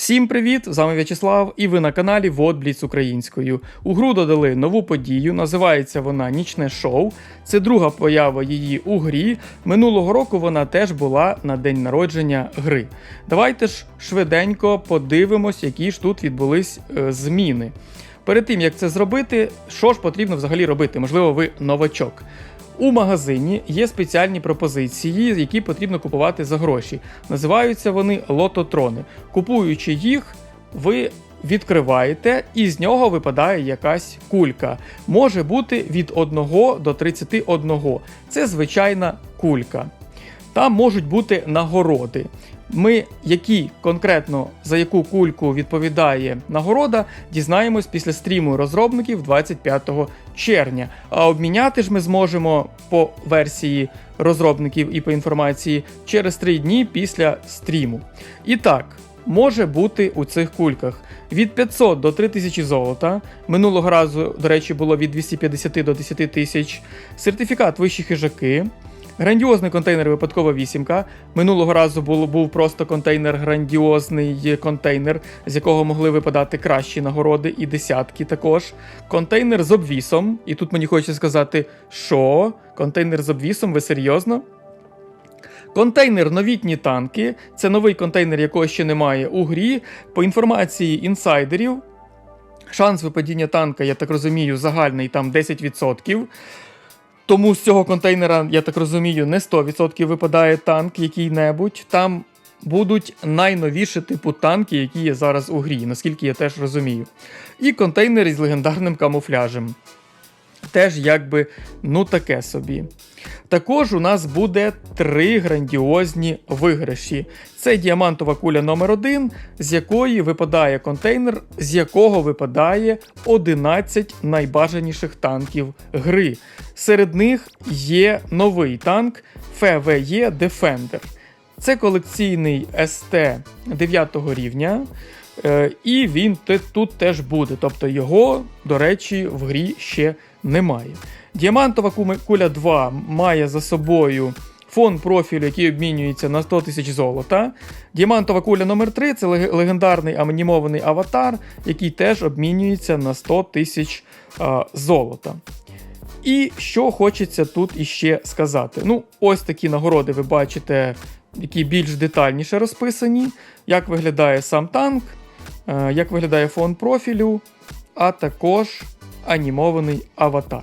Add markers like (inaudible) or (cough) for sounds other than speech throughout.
Всім привіт! З вами В'ячеслав, і ви на каналі Водбліц українською. У гру додали нову подію, називається вона Нічне шоу. Це друга поява її у грі. Минулого року вона теж була на день народження гри. Давайте ж швиденько подивимось, які ж тут відбулись е, зміни. Перед тим як це зробити, що ж потрібно взагалі робити? Можливо, ви новачок. У магазині є спеціальні пропозиції, які потрібно купувати за гроші. Називаються вони лототрони. Купуючи їх, ви відкриваєте, і з нього випадає якась кулька. Може бути від 1 до 31. Це звичайна кулька. Там можуть бути нагороди. Ми, які конкретно за яку кульку відповідає нагорода, дізнаємось після стріму розробників 25 червня. А обміняти ж ми зможемо по версії розробників і по інформації через 3 дні після стріму. І так. Може бути у цих кульках від 500 до 3000 золота. Минулого разу, до речі, було від 250 до 10 тисяч. Сертифікат вищі хижаки. Грандіозний контейнер випадкова вісімка. Минулого разу було, був просто контейнер, грандіозний контейнер, з якого могли випадати кращі нагороди і десятки також. Контейнер з обвісом. І тут мені хочеться сказати, що контейнер з обвісом, ви серйозно? Контейнер новітні танки. Це новий контейнер, якого ще немає у грі. По інформації інсайдерів. Шанс випадіння танка, я так розумію, загальний там 10%. Тому з цього контейнера, я так розумію, не 100% випадає танк який-небудь. Там будуть найновіші типу танки, які є зараз у грі, наскільки я теж розумію. І контейнер із легендарним камуфляжем. Теж якби ну таке собі. Також у нас буде три грандіозні виграші. Це діамантова куля номер 1 з якої випадає контейнер, з якого випадає 11 найбажаніших танків гри. Серед них є новий танк FVE Defender. Це колекційний СТ 9 рівня. Е, І він тут теж буде. Тобто його, до речі, в грі ще немає. Діамантова куля 2 має за собою фон профілю, який обмінюється на 100 тисяч золота. Діамантова куля номер 3 це легендарний анімований аватар, який теж обмінюється на 100 тисяч золота. І що хочеться тут іще сказати. Ну, ось такі нагороди ви бачите, які більш детальніше розписані. Як виглядає сам танк, як виглядає фон профілю, а також анімований аватар.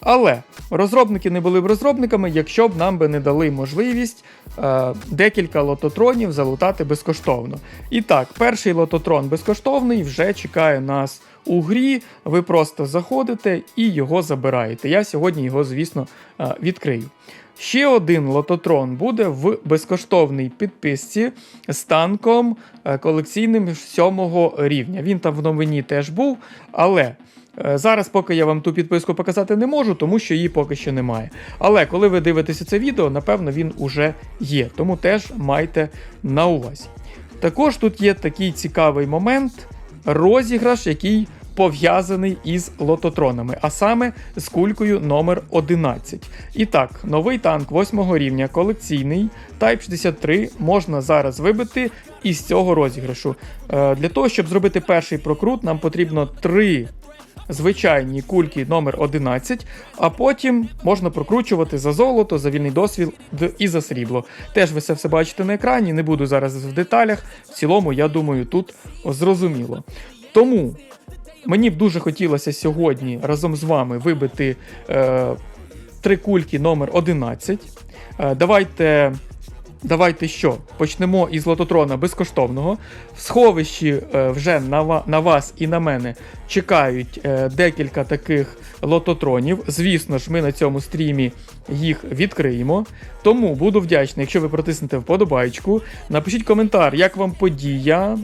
Але розробники не були б розробниками, якщо б нам би не дали можливість е, декілька лототронів залутати безкоштовно. І так, перший лототрон безкоштовний вже чекає нас у грі. Ви просто заходите і його забираєте. Я сьогодні його, звісно, е, відкрию. Ще один лототрон буде в безкоштовній підписці з танком е, колекційним 7 рівня. Він там в новині теж був, але е, зараз поки я вам ту підписку показати не можу, тому що її поки що немає. Але коли ви дивитеся це відео, напевно, він уже є, тому теж майте на увазі. Також тут є такий цікавий момент розіграш, який пов'язаний із лототронами, а саме з кулькою номер 11. І так, новий танк 8 рівня, колекційний Type 63 можна зараз вибити із цього розіграшу. Е, для того, щоб зробити перший прокрут, нам потрібно 3 звичайні кульки номер 11, а потім можна прокручувати за золото, за вільний досвід і за срібло. Теж ви це все бачите на екрані, не буду зараз в деталях. В цілому, я думаю, тут зрозуміло. Тому мені б дуже хотілося сьогодні разом з вами вибити е, три кульки номер 11. Е, давайте. Давайте що? Почнемо із лототрона безкоштовного. В сховищі е, вже на, вас і на мене чекають е, декілька таких лототронів. Звісно ж, ми на цьому стрімі їх відкриємо. Тому буду вдячний, якщо ви протиснете вподобайку. Напишіть коментар, як вам подія,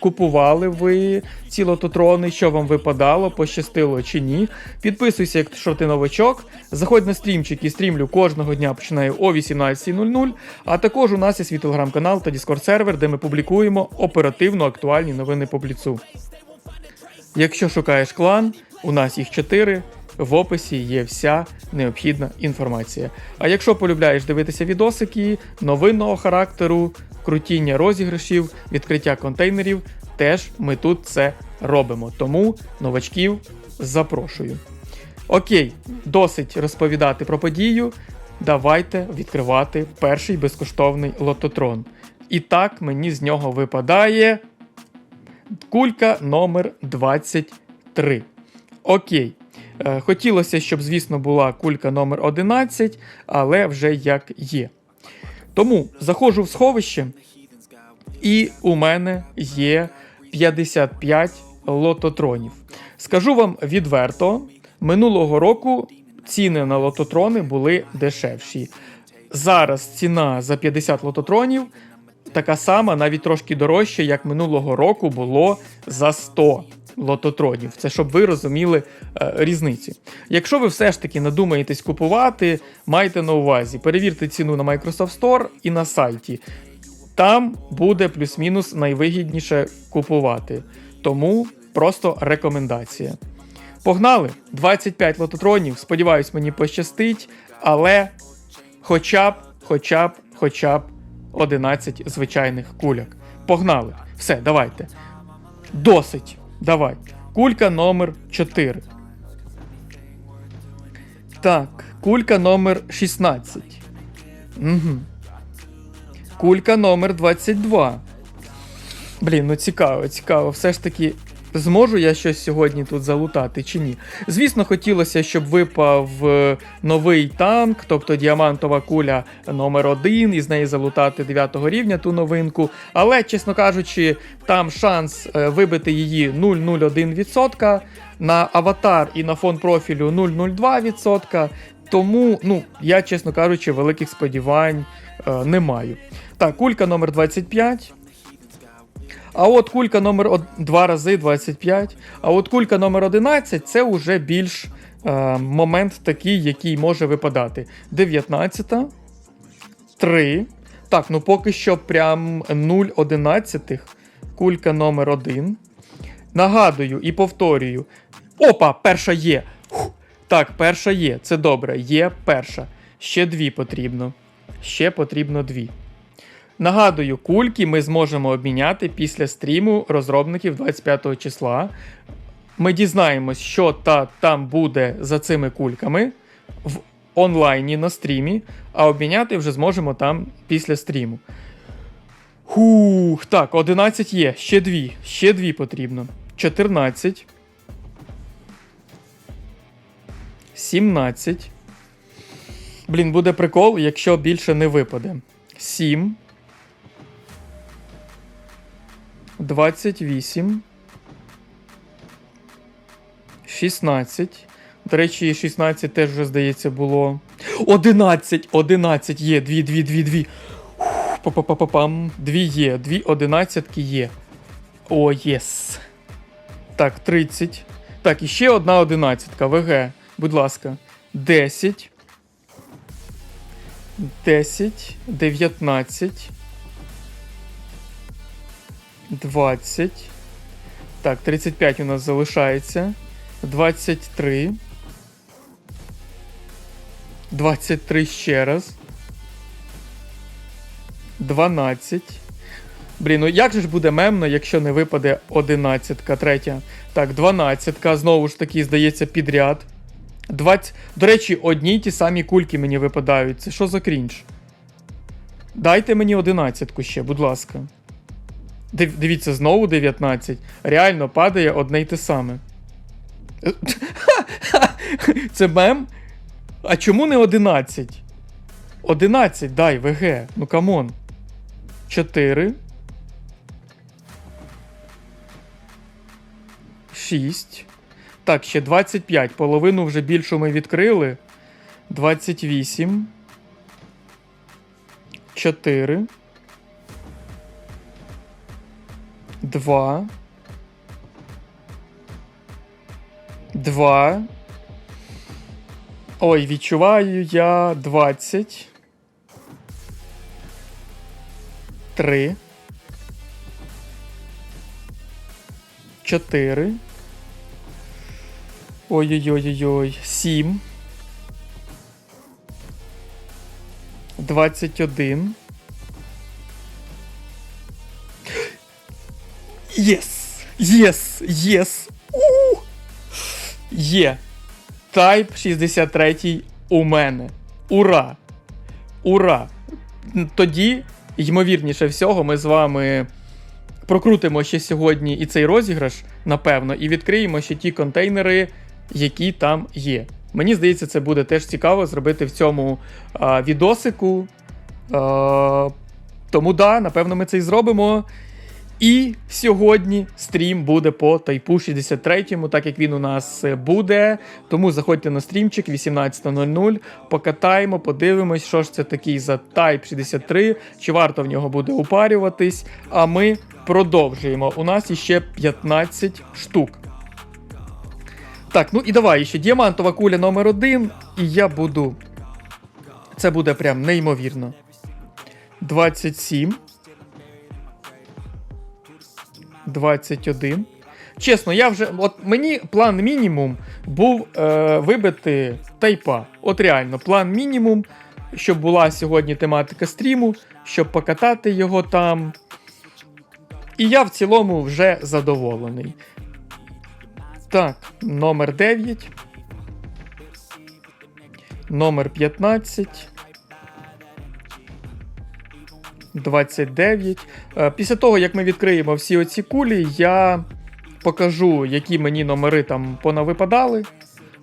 купували ви ці лототрони, що вам випадало, пощастило чи ні. Підписуйся, якщо ти новачок. Заходь на стрімчик і стрімлю кожного дня починаю о 18.00. А також у нас є свій телеграм-канал та Discord сервер, де ми публікуємо оперативно актуальні новини по бліцу. Якщо шукаєш клан, у нас їх 4. в описі є вся необхідна інформація. А якщо полюбляєш дивитися відосики новинного характеру, крутіння розіграшів, відкриття контейнерів, теж ми тут це робимо. Тому новачків запрошую. Окей, досить розповідати про подію. Давайте відкривати перший безкоштовний лототрон. І так мені з нього випадає кулька номер 23. Окей. Е, Хотілося, щоб, звісно, була кулька номер 11, але вже як є. Тому заходжу в сховище, і у мене є 55 лототронів. Скажу вам відверто, минулого року ціни на лототрони були дешевші. Зараз ціна за 50 лототронів така сама, навіть трошки дорожча, як минулого року було за 100 лототронів. Це щоб ви розуміли е, різницю. Якщо ви все ж таки надумаєтесь купувати, майте на увазі, перевірте ціну на Microsoft Store і на сайті. Там буде плюс-мінус найвигідніше купувати. Тому просто рекомендація. Погнали! 25 лототронів. Сподіваюсь, мені пощастить, але хоча б, хоча б, хоча б 11 звичайних куляк. Погнали! Все, давайте. Досить. Давай. Кулька номер 4. Так, кулька номер 16. Угу. Кулька номер 22. Блін, ну цікаво, цікаво. Все ж таки, зможу я щось сьогодні тут залутати чи ні. Звісно, хотілося, щоб випав е, новий танк, тобто діамантова куля номер 1 і з неї залутати 9 рівня ту новинку. Але, чесно кажучи, там шанс е, вибити її 0,01%, на аватар і на фон профілю 0,02%. Тому, ну, я, чесно кажучи, великих сподівань е, не маю. Так, кулька номер 25. А от кулька номер 2 рази 25. А от кулька номер 11 це вже більш е, момент такий, який може випадати. 19. 3. Так, ну поки що прям 0,11. Кулька номер 1. Нагадую і повторюю. Опа, перша є. Фух. Так, перша є. Це добре. Є перша. Ще дві потрібно. Ще потрібно дві. Нагадую, кульки ми зможемо обміняти після стріму розробників 25 числа. Ми дізнаємось, що та там буде за цими кульками в онлайні на стрімі, а обміняти вже зможемо там після стріму. Хух, так, 11 є, ще дві, ще дві потрібно. 14. 17. Блін, буде прикол, якщо більше не випаде. 7. 28. 16. До речі, 16 теж вже, здається, було. 11! 11 є. Дві, дві, дві, дві. Па-па-па-пам. Дві є. Дві одинадцятки є. О, єс. Так, 30. Так, і ще одна одинадцятка. ВГ. Будь ласка. 10. 10. 19. 20. Так, 35 у нас залишається. 23. 23 ще раз. 12. Блін, ну як же ж буде мемно, якщо не випаде 11 третя. Так, 12 знову ж таки, здається, підряд. 20... До речі, одні й ті самі кульки мені випадають. Це що за крінж? Дайте мені 11 ще, будь ласка. Див- Дивіться, знову 19. Реально падає одне й те саме. (laughs) Це мем? А чому не 11? 11, дай, ВГ. Ну камон. 4. 6. Так, ще 25. Половину вже більшу ми відкрили. 28. 4. 2. 2. Ой, відчуваю я 20. 3. 4. Ой-ой-ой-ой. 7. 21. Єс! Єс! Єс! Є. Type 63 у мене. Ура! Ура! Тоді, ймовірніше всього, ми з вами прокрутимо ще сьогодні і цей розіграш, напевно, і відкриємо ще ті контейнери, які там є. Мені здається, це буде теж цікаво зробити в цьому а, відосику. А, тому да, напевно, ми це і зробимо. І сьогодні стрім буде по Тайпу 63, так як він у нас е, буде. Тому заходьте на стрімчик 18.00, покатаємо, подивимось, що ж це такий за Type 63, чи варто в нього буде упарюватись. А ми продовжуємо. У нас іще 15 штук. Так, ну і давай ще діамантова куля номер один, і я буду. Це буде прям неймовірно. 27. 21. Чесно, я вже. От мені план мінімум був е, вибити тайпа. От реально, план мінімум, щоб була сьогодні тематика стріму, щоб покатати його там. І я в цілому вже задоволений. Так, номер 9. Номер 15. 29. Е, Після того, як ми відкриємо всі оці кулі, я покажу, які мені номери там понавипадали.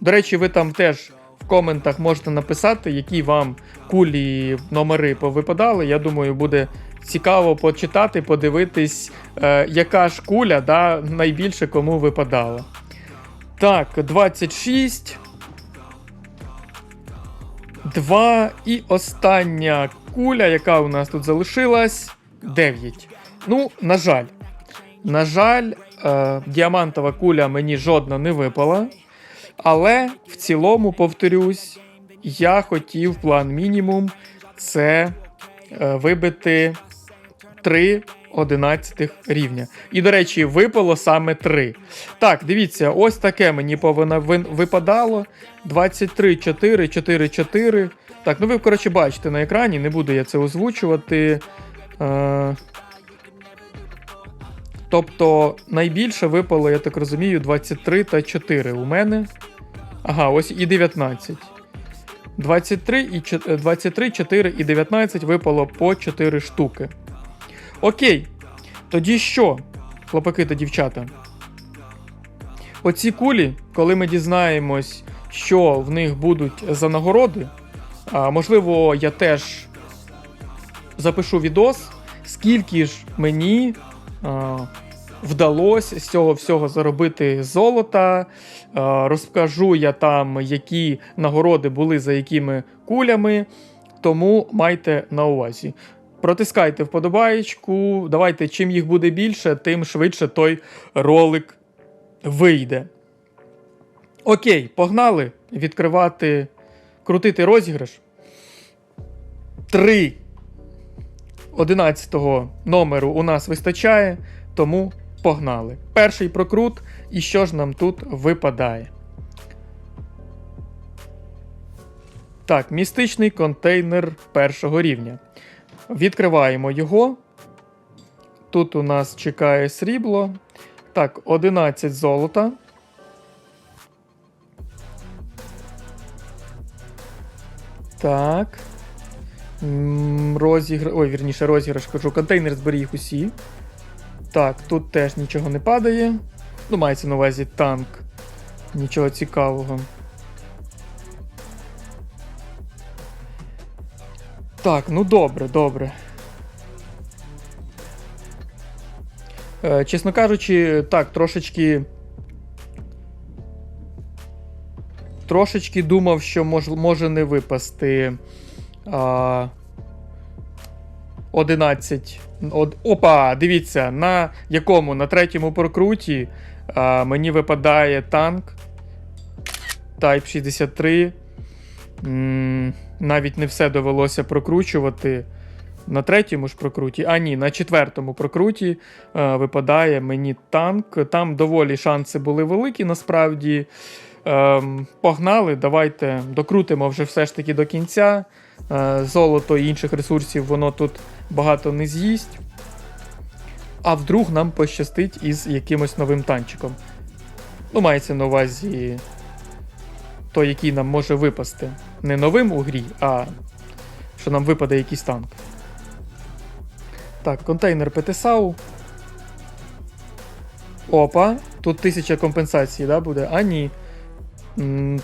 До речі, ви там теж в коментах можете написати, які вам кулі номери повипадали. Я думаю, буде цікаво почитати, подивитись, е, яка ж куля да, найбільше кому випадала. Так, 26. 2 і остання куля, яка у нас тут залишилась, 9. Ну, на жаль. На жаль, е, діамантова куля мені жодна не випала. Але в цілому, повторюсь, я хотів план мінімум це е, вибити 3 11 рівня. І, до речі, випало саме 3. Так, дивіться, ось таке мені повинно випадало. 23, 4, 4, 4. Так, ну ви, коротше, бачите на екрані, не буду я це озвучувати. Е... Тобто, найбільше випало, я так розумію, 23 та 4 у мене. Ага, ось і 19. 23, і, чо- е, 23, 4 і 19 випало по 4 штуки. Окей. Тоді що, хлопаки та дівчата? Оці кулі, коли ми дізнаємось, що в них будуть за нагороди, можливо, я теж запишу відос, скільки ж мені вдалося з цього всього заробити золота. Розкажу я там, які нагороди були за якими кулями. Тому майте на увазі. Протискайте вподобаєчку. Давайте, чим їх буде більше, тим швидше той ролик вийде. Окей, погнали відкривати, крутити розіграш. 3 11 номеру у нас вистачає, тому погнали. Перший прокрут, і що ж нам тут випадає? Так, містичний контейнер першого рівня. Відкриваємо його. Тут у нас чекає срібло. Так, 11 золота. Так. Розігр... Ой, вірніше, розіграш кажу. Контейнер зберіг усі. Так, тут теж нічого не падає. Ну, мається на увазі танк. Нічого цікавого. Так, ну добре, добре. Е, чесно кажучи, так, трошечки. Трошечки думав, що мож, може не випасти. А, 11. Од, опа, дивіться, на якому? На третьому прокруті а, мені випадає танк. Type 63. М, навіть не все довелося прокручувати. На третьому ж прокруті, а ні, на четвертому прокруті е, випадає мені танк. Там доволі шанси були великі, насправді. Ем, погнали, давайте докрутимо вже все ж таки до кінця. Е, золото і інших ресурсів воно тут багато не з'їсть. А вдруг нам пощастить із якимось новим танчиком. Ну, мається на увазі той, який нам може випасти. Не новим у грі, а що нам випаде якийсь танк. Так, контейнер ПТСАУ. Опа, тут тисяча компенсацій, да, буде? А ні.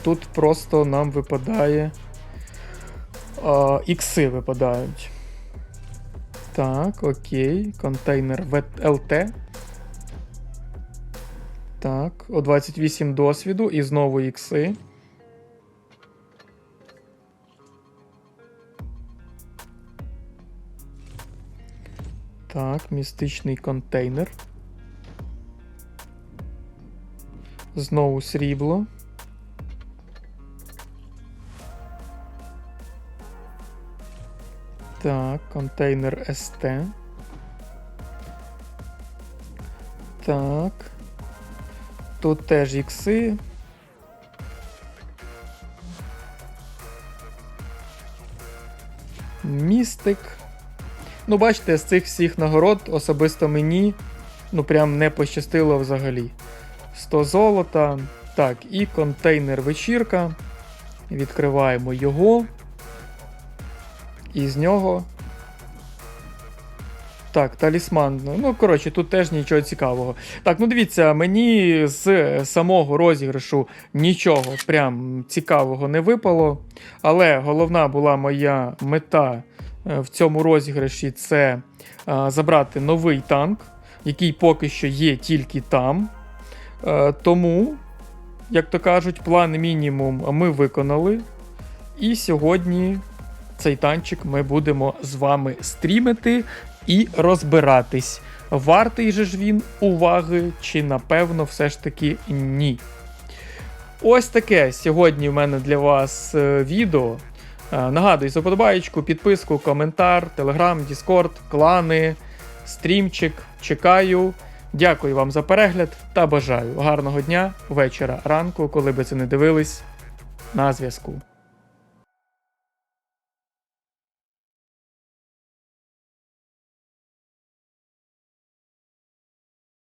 Тут просто нам випадає. А, ікси випадають. Так, окей. Контейнер ЛТ. Так, о 28 досвіду і знову ікси. Так, містичний контейнер. Знову срібло. Так, контейнер СТ. Так. Тут теж ікси. Містик. Ну, бачите, з цих всіх нагород особисто мені ну прям не пощастило взагалі. 100 золота. Так, і контейнер вечірка. Відкриваємо його. І з нього. Так, талісман. Ну, Ну, коротше, тут теж нічого цікавого. Так, ну дивіться, мені з самого розіграшу нічого прям цікавого не випало. Але головна була моя мета е, в цьому розіграші це е, забрати новий танк, який поки що є тільки там. Е, Тому, як то кажуть, план мінімум ми виконали. І сьогодні цей танчик ми будемо з вами стрімити і розбиратись. Вартий же ж він уваги, чи напевно все ж таки ні. Ось таке сьогодні в мене для вас е, відео. Е, Нагадую, за подобаєчку, підписку, коментар, телеграм, діскорд, клани, стрімчик. Чекаю. Дякую вам за перегляд та бажаю гарного дня, вечора, ранку, коли би це не дивились. На зв'язку.